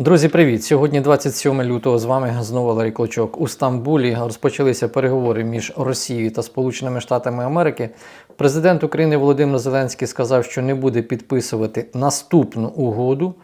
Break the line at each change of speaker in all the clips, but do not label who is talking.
Друзі, привіт! Сьогодні 27 лютого. З вами знову Валерій Клочок. У Стамбулі розпочалися переговори між Росією та Сполученими Штатами Америки. Президент України Володимир Зеленський сказав, що не буде підписувати наступну угоду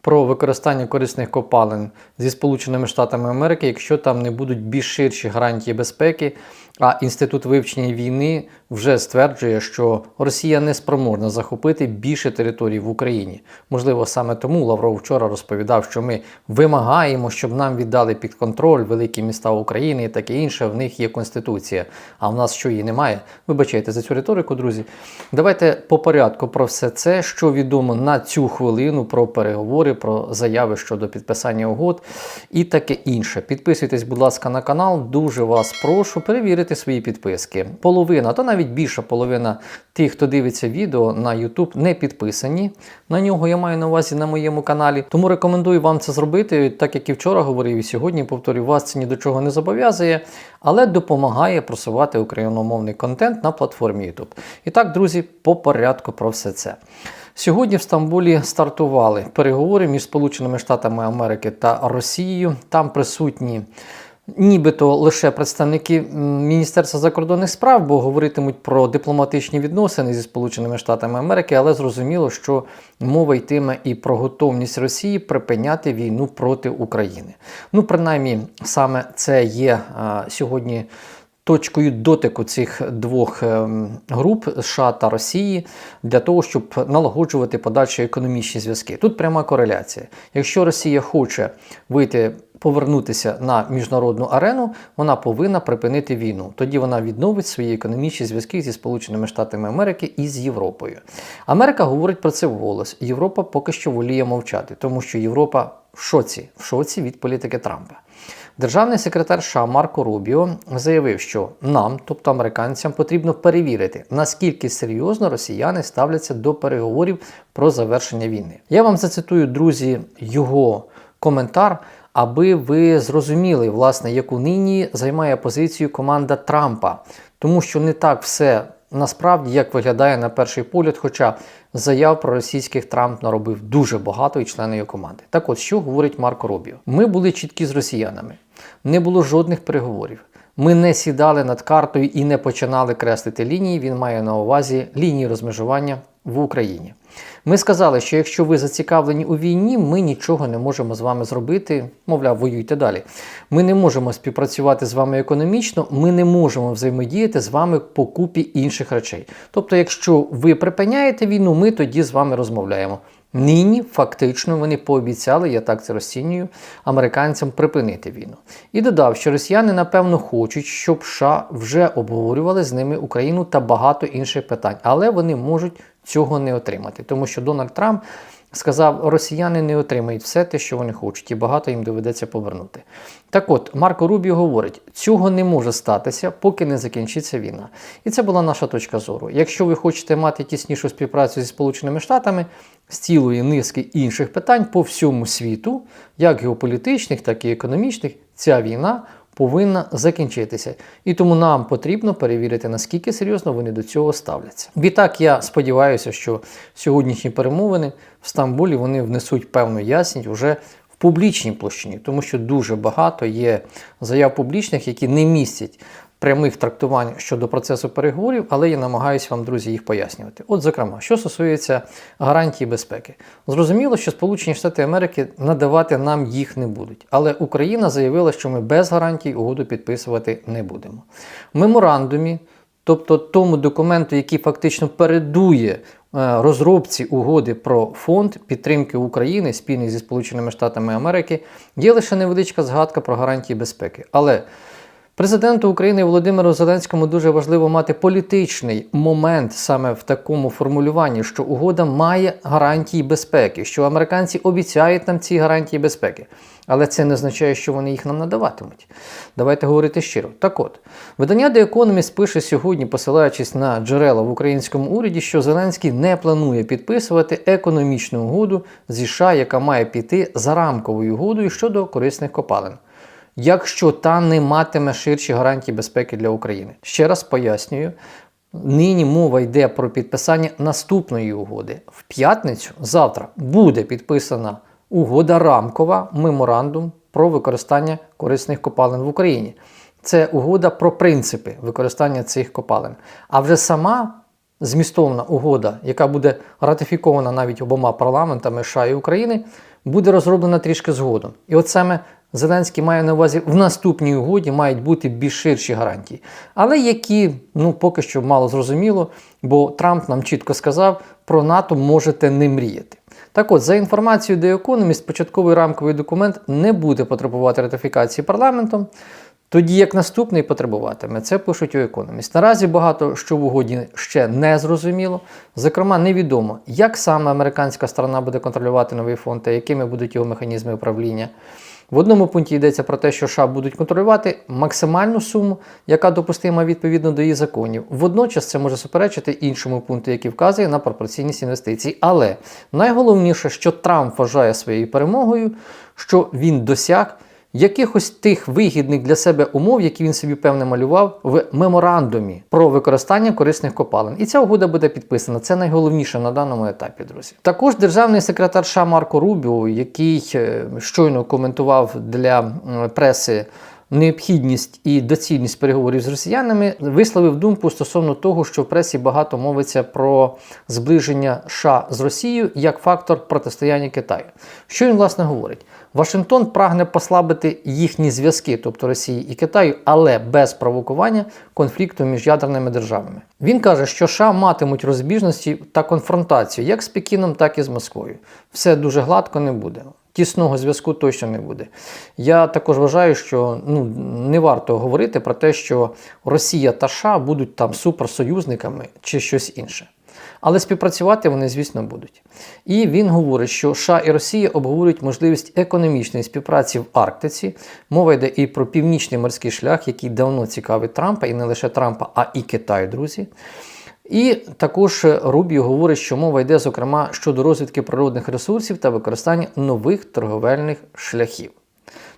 про використання корисних копалин зі Сполученими Штатами Америки, якщо там не будуть більш ширші гарантії безпеки. А інститут вивчення війни вже стверджує, що Росія не спроможна захопити більше територій в Україні. Можливо, саме тому Лавров вчора розповідав, що ми вимагаємо, щоб нам віддали під контроль великі міста України і таке інше. В них є конституція. А в нас що її немає? Вибачайте за цю риторику, друзі. Давайте по порядку про все це, що відомо на цю хвилину про переговори, про заяви щодо підписання угод і таке інше. Підписуйтесь, будь ласка, на канал. Дуже вас прошу перевірити свої підписки. Половина, то навіть більша половина тих, хто дивиться відео на YouTube, не підписані. На нього я маю на увазі на моєму каналі. Тому рекомендую вам це зробити, так як і вчора говорив, і сьогодні повторюю, вас це ні до чого не зобов'язує, але допомагає просувати україномовний контент на платформі YouTube. І так, друзі, по порядку про все це. Сьогодні в Стамбулі стартували переговори між Сполученими Штатами Америки та Росією. Там присутні нібито лише представники Міністерства закордонних справ, бо говоритимуть про дипломатичні відносини зі Сполученими Штатами Америки, але зрозуміло, що мова йтиме і про готовність Росії припиняти війну проти України. Ну, принаймні, саме це є а, сьогодні точкою дотику цих двох ем, груп США та Росії для того, щоб налагоджувати подальші економічні зв'язки. Тут пряма кореляція. Якщо Росія хоче вийти. Повернутися на міжнародну арену, вона повинна припинити війну. Тоді вона відновить свої економічні зв'язки зі Сполученими Штатами Америки і з Європою. Америка говорить про це вголос. Європа поки що воліє мовчати, тому що Європа в шоці, в шоці від політики Трампа. Державний секретар США Марко Рубіо заявив, що нам, тобто американцям, потрібно перевірити, наскільки серйозно росіяни ставляться до переговорів про завершення війни. Я вам зацитую, друзі, його коментар, аби ви зрозуміли, власне, яку нині займає позицію команда Трампа, тому що не так все насправді як виглядає на перший погляд, хоча заяв про російських Трамп наробив дуже багато і члени його команди. Так от, що говорить Марко Рубіо? Ми були чіткі з росіянами, не було жодних переговорів. Ми не сідали над картою і не починали креслити лінії. Він має на увазі лінії розмежування в Україні. Ми сказали, що якщо ви зацікавлені у війні, ми нічого не можемо з вами зробити. Мовляв, воюйте далі. Ми не можемо співпрацювати з вами економічно, ми не можемо взаємодіяти з вами по купі інших речей. Тобто, якщо ви припиняєте війну, ми тоді з вами розмовляємо. Нині фактично вони пообіцяли, я так це розцінюю, американцям припинити війну. І додав, що росіяни напевно хочуть, щоб США вже обговорювали з ними Україну та багато інших питань, але вони можуть цього не отримати, тому що Дональд Трамп сказав, росіяни не отримають все те, що вони хочуть, і багато їм доведеться повернути. Так от, Марко Рубіо говорить, цього не може статися, поки не закінчиться війна. І це була наша точка зору. Якщо ви хочете мати тіснішу співпрацю зі Сполученими Штатами з цілої низки інших питань по всьому світу, як геополітичних, так і економічних, ця війна повинна закінчитися. І тому нам потрібно перевірити, наскільки серйозно вони до цього ставляться. Відтак я сподіваюся, що сьогоднішні перемовини в Стамбулі вони внесуть певну ясність уже в публічній площині, тому що дуже багато є заяв публічних, які не містять. Прямих трактувань щодо процесу переговорів, але я намагаюся вам, друзі, їх пояснювати. От, зокрема, що стосується гарантії безпеки, зрозуміло, що Сполучені Штати Америки надавати нам їх не будуть. Але Україна заявила, що ми без гарантій угоду підписувати не будемо. В меморандумі, тобто тому документу, який фактично передує е, розробці угоди про фонд підтримки України спільний зі Сполученими Штатами Америки, є лише невеличка згадка про гарантії безпеки. Але Президенту України Володимиру Зеленському дуже важливо мати політичний момент саме в такому формулюванні, що угода має гарантії безпеки, що американці обіцяють нам ці гарантії безпеки. Але це не означає, що вони їх нам надаватимуть. Давайте говорити щиро. Так от, видання The Economist пише сьогодні, посилаючись на джерела в українському уряді, що Зеленський не планує підписувати економічну угоду зі США, яка має піти за рамковою угодою щодо корисних копалин якщо та не матиме ширші гарантії безпеки для України. Ще раз пояснюю. Нині мова йде про підписання наступної угоди. В п'ятницю, завтра, буде підписана угода рамкова меморандум про використання корисних копалин в Україні. Це угода про принципи використання цих копалин. А вже сама змістовна угода, яка буде ратифікована навіть обома парламентами США і України, буде розроблена трішки згодом. І от саме Зеленський має на увазі в наступній угоді мають бути більш ширші гарантії, але які ну поки що мало зрозуміло, бо Трамп нам чітко сказав, про НАТО можете не мріяти. Так от, за інформацією The Economist, початковий рамковий документ не буде потребувати ратифікації парламентом, тоді як наступний потребуватиме, це пишуть у Economist. Наразі багато що в угоді ще не зрозуміло. Зокрема, невідомо, як саме американська сторона буде контролювати новий фонд та якими будуть його механізми управління. В одному пункті йдеться про те, що США будуть контролювати максимальну суму, яка допустима відповідно до її законів. Водночас це може суперечити іншому пункту, який вказує на пропорційність інвестицій. Але найголовніше, що Трамп вважає своєю перемогою, що він досяг якихось тих вигідних для себе умов, які він собі певне малював в меморандумі про використання корисних копалин. І ця угода буде підписана. Це найголовніше на даному етапі, друзі. Також державний секретар США Марко Рубіо, який е, щойно коментував для преси. Необхідність і доцільність переговорів з росіянами висловив думку стосовно того, що в пресі багато мовиться про зближення США з Росією як фактор протистояння Китаю. Що він власне говорить? Вашингтон прагне послабити їхні зв'язки, тобто Росії і Китаю, але без провокування конфлікту між ядерними державами. Він каже, що США матимуть розбіжності та конфронтацію як з Пекіном, так і з Москвою. Все дуже гладко не буде. Тісного зв'язку точно не буде. Я також вважаю, що ну, не варто говорити про те, що Росія та США будуть там суперсоюзниками чи щось інше. Але співпрацювати вони, звісно, будуть. І він говорить, що США і Росія обговорюють можливість економічної співпраці в Арктиці. Мова йде і про північний морський шлях, який давно цікавить Трампа, і не лише Трампа, а і Китай, друзі. І також Рубіо говорить, що мова йде, зокрема, щодо розвідки природних ресурсів та використання нових торговельних шляхів.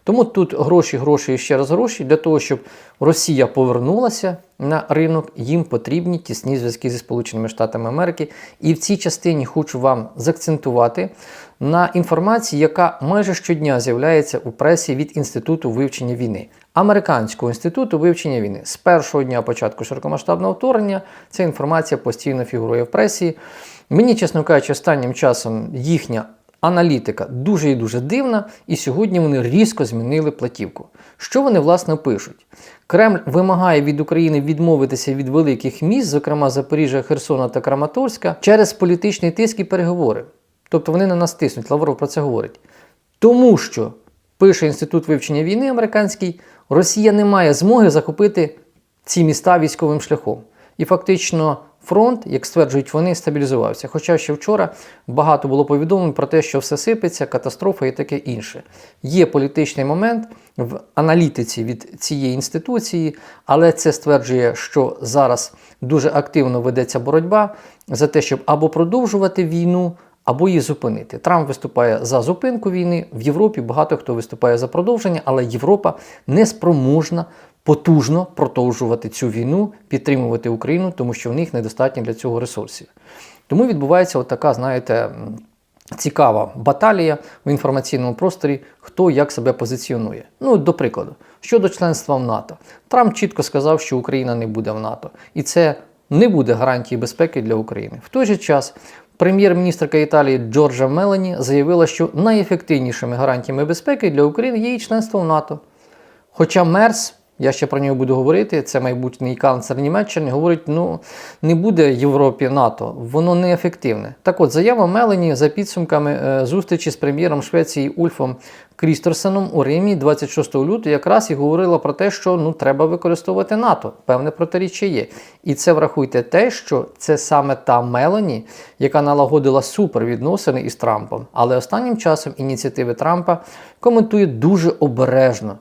Тому тут гроші, гроші і ще раз гроші. Для того, щоб Росія повернулася на ринок, їм потрібні тісні зв'язки зі Сполученими Штатами Америки. І в цій частині хочу вам заакцентувати на інформації, яка майже щодня з'являється у пресі від Інституту вивчення війни. Американського інституту вивчення війни з першого дня початку широкомасштабного вторгнення ця інформація постійно фігурує в пресі. Мені, чесно кажучи, останнім часом їхня аналітика дуже і дуже дивна, і сьогодні вони різко змінили платівку. Що вони власне пишуть? Кремль вимагає від України відмовитися від великих міст, зокрема Запоріжжя, Херсона та Краматорська, через політичний тиск і переговори. Тобто вони на нас тиснуть. Лавров про це говорить. Тому що, пише Інститут вивчення війни американський, Росія не має змоги захопити ці міста військовим шляхом. І фактично фронт, як стверджують вони, стабілізувався. Хоча ще вчора багато було повідомлень про те, що все сипеться, катастрофа і таке інше. Є політичний момент в аналітиці від цієї інституції, але це стверджує, що зараз дуже активно ведеться боротьба за те, щоб або продовжувати війну. Або її зупинити. Трамп виступає за зупинку війни. В Європі багато хто виступає за продовження, але Європа не спроможна потужно продовжувати цю війну, підтримувати Україну, тому що в них недостатньо для цього ресурсів. Тому відбувається така, знаєте, цікава баталія в інформаційному просторі, хто як себе позиціонує. Ну, до прикладу, щодо членства в НАТО, Трамп чітко сказав, що Україна не буде в НАТО, і це не буде гарантії безпеки для України. В той же час. Прем'єр-міністрка Італії Джорджа Мелані заявила, що найефективнішими гарантіями безпеки для України є і членство в НАТО. Хоча Мерс, я ще про нього буду говорити, це майбутній канцлер Німеччини, говорить, ну не буде Європі НАТО, воно неефективне. Так от, заява Мелані за підсумками е, зустрічі з прем'єром Швеції Ульфом Крісторсеном у Римі 26 лютого якраз і говорила про те, що ну треба використовувати НАТО. Певне протиріччя є. І це врахуйте те, що це саме та Мелані, яка налагодила супервідносини із Трампом. Але останнім часом ініціативи Трампа коментує дуже обережно.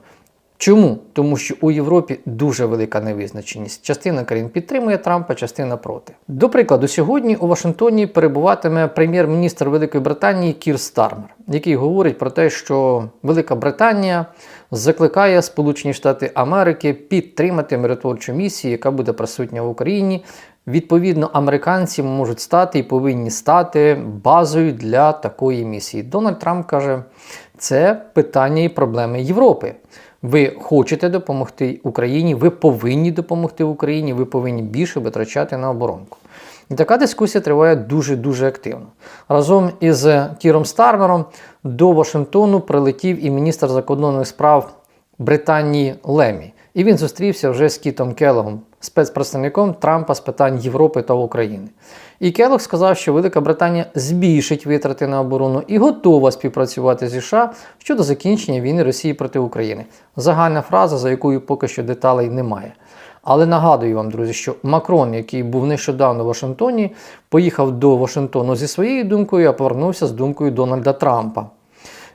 Чому? Тому що у Європі дуже велика невизначеність. Частина країн підтримує Трампа, частина проти. До прикладу, сьогодні у Вашингтоні перебуватиме прем'єр-міністр Великої Британії Кір Стармер, який говорить про те, що Велика Британія закликає Сполучені Штати Америки підтримати миротворчу місію, яка буде присутня в Україні. Відповідно, американці можуть стати і повинні стати базою для такої місії. Дональд Трамп каже, це питання і проблеми Європи. Ви хочете допомогти Україні, ви повинні допомогти Україні, ви повинні більше витрачати на оборонку. І така дискусія триває дуже-дуже активно. Разом із Кіром Стармером до Вашингтону прилетів і міністр закордонних справ Британії Лемі. І він зустрівся вже з Кітом Келлогом, спецпредставником Трампа з питань Європи та України. І Келлог сказав, що Велика Британія збільшить витрати на оборону і готова співпрацювати зі США щодо закінчення війни Росії проти України. Загальна фраза, за якою поки що деталей немає. Але нагадую вам, друзі, що Макрон, який був нещодавно в Вашингтоні, поїхав до Вашингтону зі своєю думкою, а повернувся з думкою Дональда Трампа.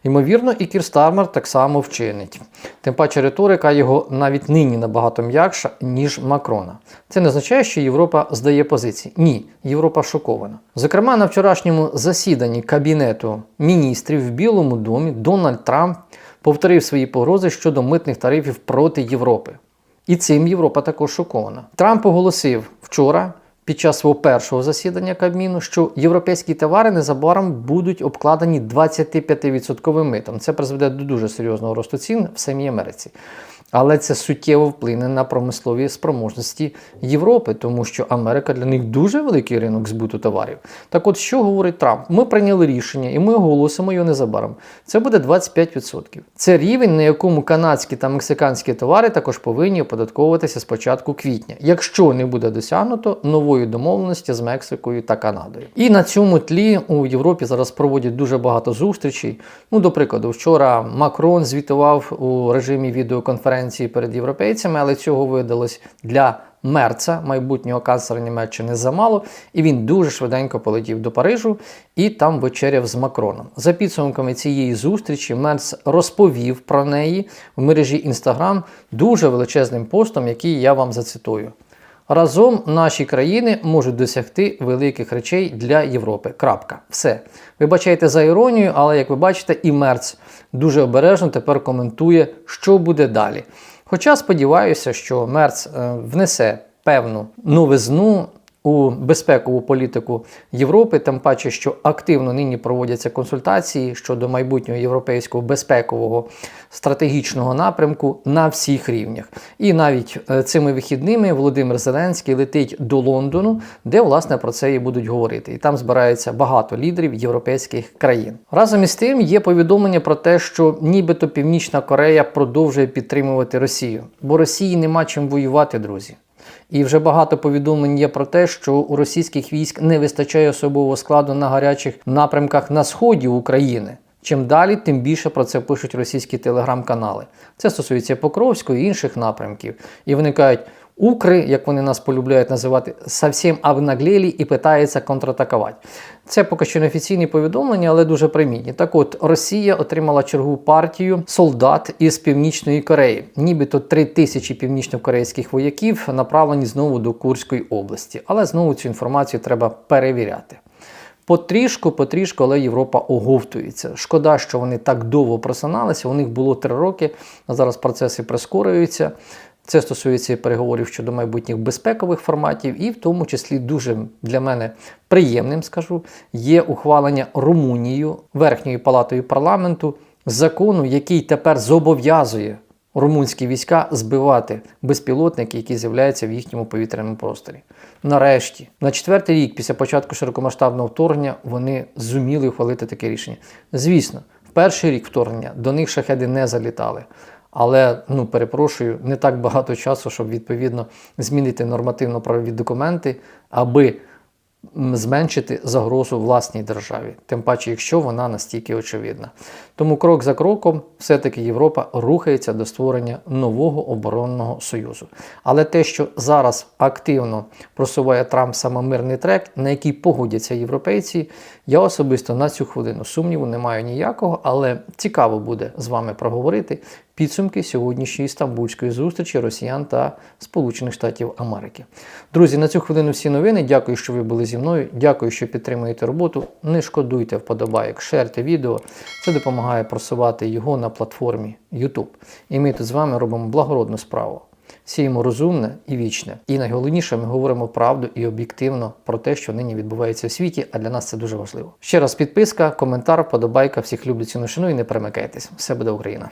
Ймовірно, і Кір Стармер так само вчинить. Тим паче риторика його навіть нині набагато м'якша, ніж Макрона. Це не означає, що Європа здає позиції. Ні, Європа шокована. Зокрема, на вчорашньому засіданні Кабінету міністрів в Білому домі Дональд Трамп повторив свої погрози щодо митних тарифів проти Європи. І цим Європа також шокована. Трамп оголосив вчора. Під час свого першого засідання Кабміну, що європейські товари незабаром будуть обкладені 25% митом. Це призведе до дуже серйозного росту цін в самій Америці. Але це суттєво вплине на промислові спроможності Європи, тому що Америка для них дуже великий ринок збуту товарів. Так от, що говорить Трамп? Ми прийняли рішення і ми оголосимо його незабаром. Це буде 25%. Це рівень, на якому канадські та мексиканські товари також повинні оподатковуватися з початку квітня, якщо не буде досягнуто нової домовленості з Мексикою та Канадою. І на цьому тлі у Європі зараз проводять дуже багато зустрічей. Ну, до прикладу, вчора Макрон звітував у режимі відеоконференції перед європейцями, але цього видалось для Мерца, майбутнього канцлера Німеччини, замало, і він дуже швиденько полетів до Парижу і там вечеряв з Макроном. За підсумками цієї зустрічі Мерц розповів про неї в мережі Instagram дуже величезним постом, який я вам зацитую. Разом наші країни можуть досягти великих речей для Європи. Крапка. Все. Вибачайте за іронію, але як ви бачите, і Мерц дуже обережно тепер коментує, що буде далі. Хоча сподіваюся, що Мерц е, внесе певну новизну у безпекову політику Європи, тим паче, що активно нині проводяться консультації щодо майбутнього європейського безпекового стратегічного напрямку на всіх рівнях. І навіть е, цими вихідними Володимир Зеленський летить до Лондону, де власне про це і будуть говорити. І там збирається багато лідерів європейських країн. Разом із тим є повідомлення про те, що нібито Північна Корея продовжує підтримувати Росію, бо Росії нема чим воювати, друзі. І вже багато повідомлень є про те, що у російських військ не вистачає особового складу на гарячих напрямках на сході України. Чим далі, тим більше про це пишуть російські телеграм-канали. Це стосується Покровського і інших напрямків. І виникають укри, як вони нас полюбляють називати, совсем обнаглілі і питаються контратакувати. Це поки що не офіційні повідомлення, але дуже примітні. Так от Росія отримала чергову партію солдат із Північної Кореї. Нібито три тисячі північно-корейських вояків направлені знову до Курської області. Але знову цю інформацію треба перевіряти. Потрішку, потрішку, але Європа оговтується. Шкода, що вони так довго просиналися. У них було три роки. а Зараз процеси прискорюються. Це стосується переговорів щодо майбутніх безпекових форматів, і в тому числі дуже для мене приємним скажу є ухвалення Румунією верхньою палатою парламенту закону, який тепер зобов'язує румунські війська збивати безпілотники, які з'являються в їхньому повітряному просторі. Нарешті, на четвертий рік після початку широкомасштабного вторгнення, вони зуміли ухвалити таке рішення. Звісно, в перший рік вторгнення до них шахеди не залітали. Але ну перепрошую, не так багато часу, щоб відповідно змінити нормативно-правові документи, аби зменшити загрозу власній державі, тим паче, якщо вона настільки очевидна. Тому крок за кроком, все-таки Європа рухається до створення нового оборонного союзу. Але те, що зараз активно просуває Трамп саме мирний трек, на який погодяться європейці, я особисто на цю хвилину сумніву не маю ніякого, але цікаво буде з вами проговорити підсумки сьогоднішньої стамбульської зустрічі Росіян та Сполучених Штатів Америки. Друзі, на цю хвилину всі новини. Дякую, що ви були зі мною. Дякую, що підтримуєте роботу. Не шкодуйте вподобайок, шерте відео. Це допомагає просувати його на платформі YouTube. І ми тут з вами робимо благородну справу. сіємо розумне і вічне. І найголовніше, ми говоримо правду і об'єктивно про те, що нині відбувається в світі, а для нас це дуже важливо. Ще раз підписка, коментар, подобайка. Всіх люблю ціну шану і не перемикайтесь. Все буде Україна.